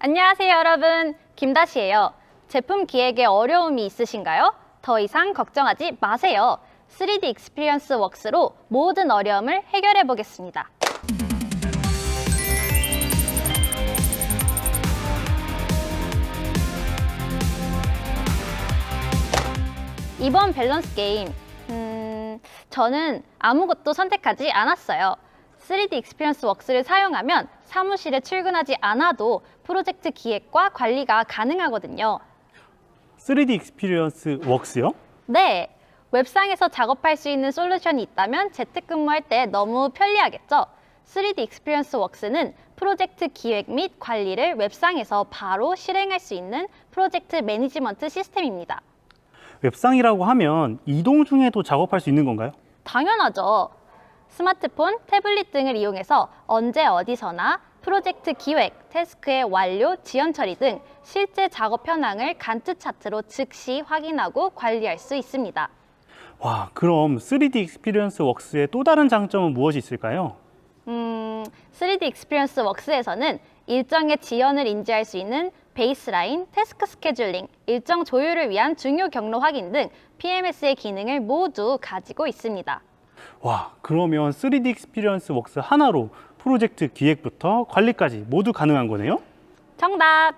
안녕하세요, 여러분. 김다시예요. 제품 기획에 어려움이 있으신가요? 더 이상 걱정하지 마세요. 3D 익스피리언스 웍스로 모든 어려움을 해결해 보겠습니다. 이번 밸런스 게임, 음, 저는 아무것도 선택하지 않았어요. 3D 익스피리언스 웍스를 사용하면 사무실에 출근하지 않아도 프로젝트 기획과 관리가 가능하거든요. 3D 익스피리언스 웍스요? 네, 웹상에서 작업할 수 있는 솔루션이 있다면 재택근무할 때 너무 편리하겠죠? 3D 익스피리언스 웍스는 프로젝트 기획 및 관리를 웹상에서 바로 실행할 수 있는 프로젝트 매니지먼트 시스템입니다. 웹상이라고 하면 이동 중에도 작업할 수 있는 건가요? 당연하죠. 스마트폰, 태블릿 등을 이용해서 언제 어디서나 프로젝트 기획, 태스크의 완료, 지연 처리 등 실제 작업 현황을 간트 차트로 즉시 확인하고 관리할 수 있습니다. 와, 그럼 3D 익스피리언스 웍스의 또 다른 장점은 무엇이 있을까요? 음, 3D 익스피리언스 웍스에서는 일정의 지연을 인지할 수 있는 베이스라인, 태스크 스케줄링, 일정 조율을 위한 중요 경로 확인 등 PMS의 기능을 모두 가지고 있습니다. 와, 그러면 3D 익스피리언스 웍스 하나로 프로젝트 기획부터 관리까지 모두 가능한 거네요? 정답!